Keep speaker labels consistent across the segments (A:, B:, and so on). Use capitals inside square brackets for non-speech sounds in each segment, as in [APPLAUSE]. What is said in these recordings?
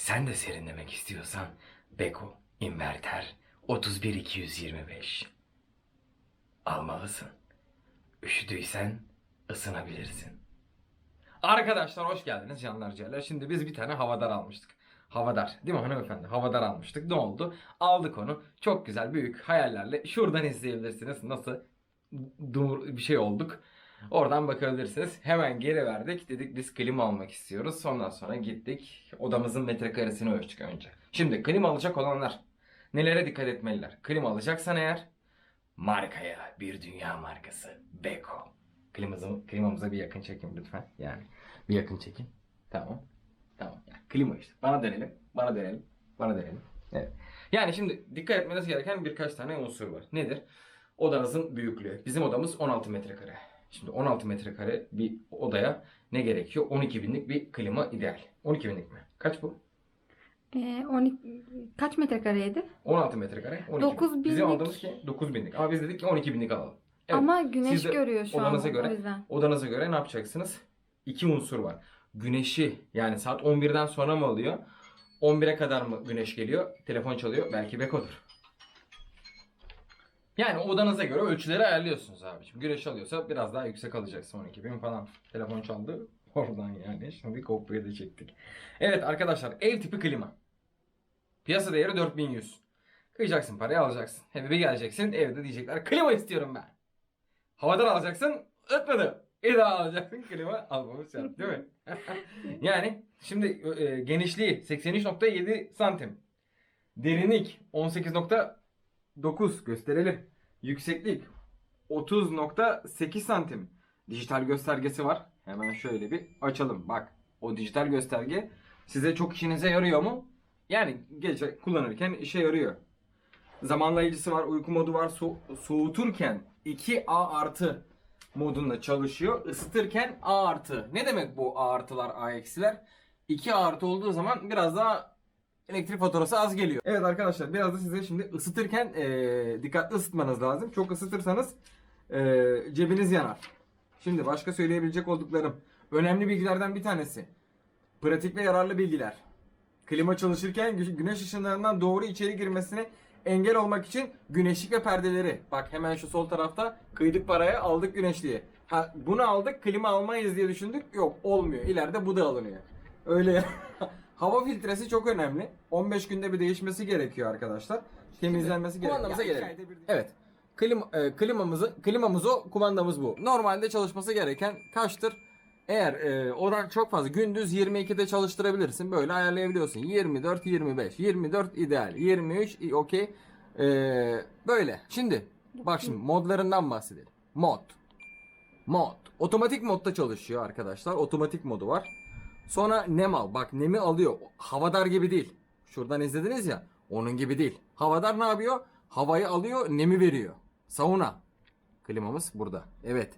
A: Sen de serinlemek istiyorsan Beko Inverter 31225 almalısın. Üşüdüysen ısınabilirsin. Arkadaşlar hoş geldiniz canlar ciğerler. Şimdi biz bir tane havadar almıştık. Havadar değil mi hanımefendi? Havadar almıştık. Ne oldu? Aldık onu. Çok güzel büyük hayallerle şuradan izleyebilirsiniz. Nasıl dur bir şey olduk. Oradan bakabilirsiniz. Hemen geri verdik. Dedik biz klima almak istiyoruz. Ondan sonra gittik. Odamızın metrekaresini ölçtük önce. Şimdi klima alacak olanlar nelere dikkat etmeliler? Klima alacaksan eğer markaya bir dünya markası Beko. Klimamıza, klimamıza bir yakın çekin lütfen. Yani bir yakın çekin. Tamam. Tamam. Yani klima işte. Bana dönelim. Bana dönelim. Bana dönelim. Evet. Yani şimdi dikkat etmeniz gereken birkaç tane unsur var. Nedir? Odanızın büyüklüğü. Bizim odamız 16 metrekare. Şimdi 16 metrekare bir odaya ne gerekiyor? 12 binlik bir klima ideal. 12 binlik mi? Kaç bu?
B: Ee, 12, kaç metrekareydi?
A: 16 metrekare. 12
B: Dokuz
A: bin. Bizim
B: binlik.
A: aldığımız ki 9 binlik. Ama biz dedik ki 12 binlik alalım. Evet.
B: Ama güneş görüyor şu an
A: odanıza
B: o
A: göre,
B: yüzden.
A: odanıza göre ne yapacaksınız? İki unsur var. Güneşi yani saat 11'den sonra mı alıyor? 11'e kadar mı güneş geliyor? Telefon çalıyor. Belki bekodur. Yani odanıza göre ölçüleri ayarlıyorsunuz abiciğim. Güneş alıyorsa biraz daha yüksek alacaksın 12 bin falan. Telefon çaldı. [LAUGHS] Oradan yani. Şimdi kopya da çektik. Evet arkadaşlar ev tipi klima. Piyasa değeri 4100. Kıyacaksın parayı alacaksın. Bir geleceksin evde diyecekler klima istiyorum ben. Havadan alacaksın ötmedi. Bir daha alacaksın klima almamız şart değil mi? [LAUGHS] yani şimdi e, genişliği 83.7 santim. Derinlik 18.9 gösterelim. Yükseklik 30.8 santim. Dijital göstergesi var. Hemen şöyle bir açalım. Bak o dijital gösterge size çok işinize yarıyor mu? Yani gece kullanırken işe yarıyor. Zamanlayıcısı var, uyku modu var. So- soğuturken 2A artı modunda çalışıyor. Isıtırken A artı. Ne demek bu A artılar, A eksiler? 2A artı olduğu zaman biraz daha elektrik faturası az geliyor. Evet arkadaşlar biraz da size şimdi ısıtırken eee, dikkatli ısıtmanız lazım. Çok ısıtırsanız eee, cebiniz yanar. Şimdi başka söyleyebilecek olduklarım. Önemli bilgilerden bir tanesi. Pratik ve yararlı bilgiler. Klima çalışırken gü- güneş ışınlarından doğru içeri girmesine engel olmak için güneşlik ve perdeleri. Bak hemen şu sol tarafta kıydık paraya aldık güneşliği. Ha, bunu aldık klima almayız diye düşündük. Yok olmuyor. İleride bu da alınıyor. Öyle [LAUGHS] Hava filtresi çok önemli. 15 günde bir değişmesi gerekiyor arkadaşlar. Temizlenmesi gerekiyor. Kumandamıza gelelim. Evet. Klim, e, klimamızı, klimamız o, kumandamız bu. Normalde çalışması gereken kaçtır? Eğer e, oran çok fazla gündüz 22'de çalıştırabilirsin. Böyle ayarlayabiliyorsun. 24 25. 24 ideal. 23 i- okey. E, böyle. Şimdi bak şimdi modlarından bahsedelim. Mod. Mod. Otomatik modda çalışıyor arkadaşlar. Otomatik modu var. Sonra nem al. Bak nemi alıyor. Havadar gibi değil. Şuradan izlediniz ya. Onun gibi değil. Havadar ne yapıyor? Havayı alıyor, nemi veriyor. Sauna. Klimamız burada. Evet.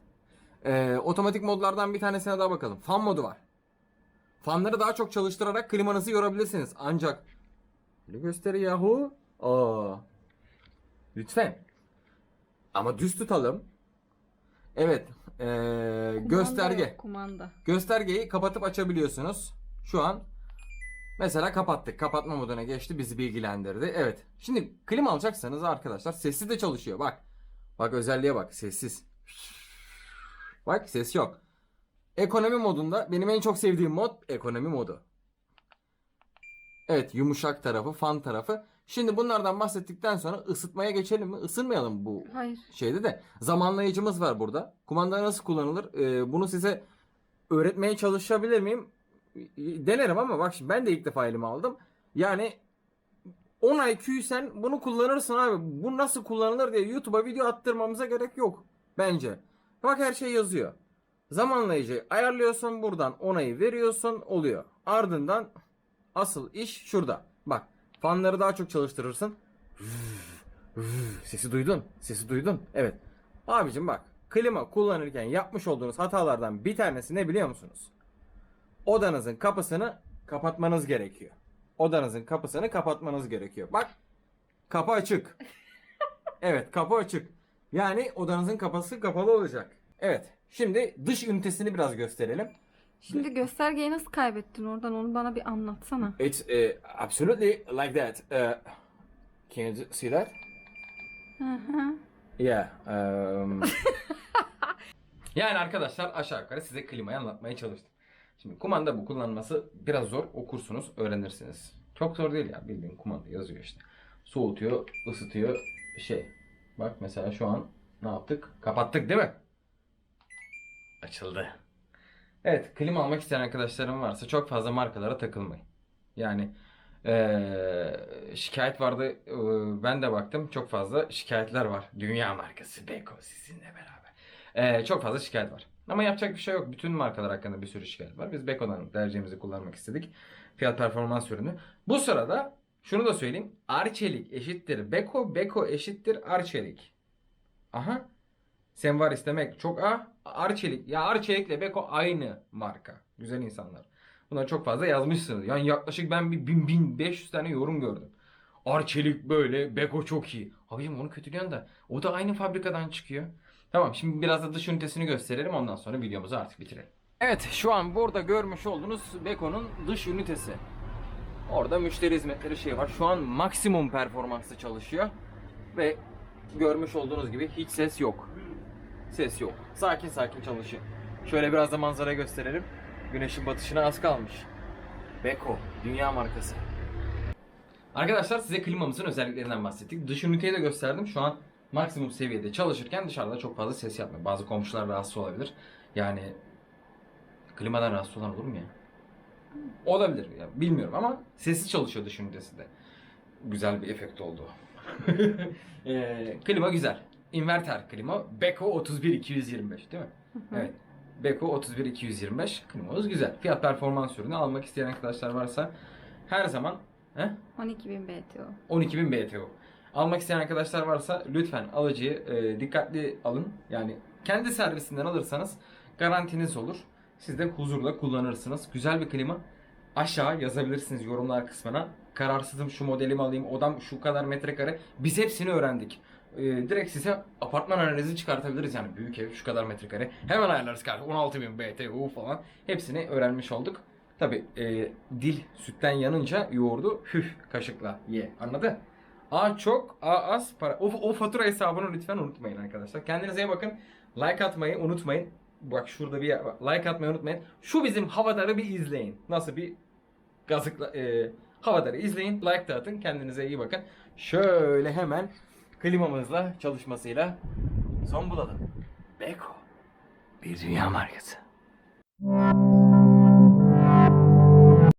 A: Ee, otomatik modlardan bir tanesine daha bakalım. Fan modu var. Fanları daha çok çalıştırarak klimanızı yorabilirsiniz. Ancak ne gösteri yahu? Aa. Lütfen. Ama düz tutalım. Evet. Ee, gösterge.
B: Kumanda yok, Kumanda.
A: Göstergeyi kapatıp açabiliyorsunuz. Şu an mesela kapattık. Kapatma moduna geçti. Bizi bilgilendirdi. Evet. Şimdi klima alacaksanız arkadaşlar sessiz de çalışıyor. Bak. Bak özelliğe bak. Sessiz. Bak ses yok. Ekonomi modunda benim en çok sevdiğim mod ekonomi modu. Evet yumuşak tarafı, fan tarafı. Şimdi bunlardan bahsettikten sonra ısıtmaya geçelim mi? Isınmayalım bu
B: Hayır.
A: şeyde de zamanlayıcımız var burada. Kumanda nasıl kullanılır? Ee, bunu size öğretmeye çalışabilir miyim? Denerim ama bak şimdi ben de ilk defa elime aldım. Yani 10 IQ sen bunu kullanırsın abi. Bu nasıl kullanılır diye YouTube'a video attırmamıza gerek yok bence. Bak her şey yazıyor. Zamanlayıcı ayarlıyorsun buradan onayı veriyorsun oluyor. Ardından asıl iş şurada. Bak fanları daha çok çalıştırırsın. Sesi duydun. Sesi duydun. Evet. Abicim bak. Klima kullanırken yapmış olduğunuz hatalardan bir tanesi ne biliyor musunuz? Odanızın kapısını kapatmanız gerekiyor. Odanızın kapısını kapatmanız gerekiyor. Bak. Kapı açık. [LAUGHS] Evet kapı açık. Yani odanızın kapısı kapalı olacak. Evet. Şimdi dış ünitesini biraz gösterelim.
B: Şimdi göstergeyi nasıl kaybettin oradan onu bana bir anlatsana.
A: It's uh, absolutely like that. Uh, can you see that?
B: Hı hı.
A: Yeah. Um... [LAUGHS] yani arkadaşlar aşağı yukarı size klimayı anlatmaya çalıştım. Şimdi kumanda bu kullanması biraz zor. Okursunuz, öğrenirsiniz. Çok zor değil ya. Bildiğin kumanda yazıyor işte. Soğutuyor, ısıtıyor. Şey. Bak mesela şu an ne yaptık? Kapattık değil mi? Açıldı. Evet, klima almak isteyen arkadaşlarım varsa çok fazla markalara takılmayın. Yani eee, şikayet vardı. eee, ben de baktım. Çok fazla şikayetler var. Dünya markası Beko sizinle beraber. Eee, çok fazla şikayet var. Ama yapacak bir şey yok. Bütün markalar hakkında bir sürü şikayet var. Biz Beko'dan tercihimizi kullanmak istedik. Fiyat performans ürünü. Bu sırada şunu da söyleyeyim. Arçelik eşittir Beko. Beko eşittir Arçelik. Aha. Sen var istemek çok a. Arçelik. Ya Arçelik ile Beko aynı marka. Güzel insanlar. Buna çok fazla yazmışsınız. Yani yaklaşık ben bir 1000 1500 tane yorum gördüm. Arçelik böyle, Beko çok iyi. Abicim onu kötüleyen de o da aynı fabrikadan çıkıyor. Tamam şimdi biraz da dış ünitesini gösterelim ondan sonra videomuzu artık bitirelim. Evet şu an burada görmüş olduğunuz Beko'nun dış ünitesi. Orada müşteri hizmetleri şey var. Şu an maksimum performanslı çalışıyor. Ve görmüş olduğunuz gibi hiç ses yok. Ses yok. Sakin sakin çalışıyor. Şöyle biraz da manzara gösterelim. Güneşin batışına az kalmış. Beko, dünya markası. Arkadaşlar size klimamızın özelliklerinden bahsettik. Dış üniteyi de gösterdim. Şu an maksimum seviyede çalışırken dışarıda çok fazla ses yapmıyor. Bazı komşular rahatsız olabilir. Yani klimadan rahatsız olan olur mu ya? Olabilir ya bilmiyorum ama sessiz çalışıyor dış ünitesinde. Güzel bir efekt oldu. Eee, [LAUGHS] klima güzel. Inverter klima. Beko 31225 değil mi? Evet. Beko 31225 klimamız güzel. Fiyat performans ürünü almak isteyen arkadaşlar varsa her zaman he?
B: 12.000 BTO.
A: 12.000 BTO. Almak isteyen arkadaşlar varsa lütfen alıcıyı e, dikkatli alın. Yani kendi servisinden alırsanız garantiniz olur. Siz de huzurla kullanırsınız. Güzel bir klima. Aşağı yazabilirsiniz yorumlar kısmına. Kararsızım şu modelimi alayım. Odam şu kadar metrekare. Biz hepsini öğrendik. E, direkt size apartman analizi çıkartabiliriz. Yani büyük ev şu kadar metrekare. Hemen ayarlarız kardeşim. 16.000 BTU falan. Hepsini öğrenmiş olduk. Tabi dil sütten yanınca yoğurdu hüf kaşıkla ye. Anladın? A çok, A az para. O, o fatura hesabını lütfen unutmayın arkadaşlar. Kendinize iyi bakın. Like atmayı unutmayın. Bak şurada bir. Like atmayı unutmayın. Şu bizim havadarı bir izleyin. Nasıl bir gazıkla e, havadarı izleyin. Like da atın. Kendinize iyi bakın. Şöyle hemen klimamızla çalışmasıyla son bulalım. Beko. Bir dünya markası.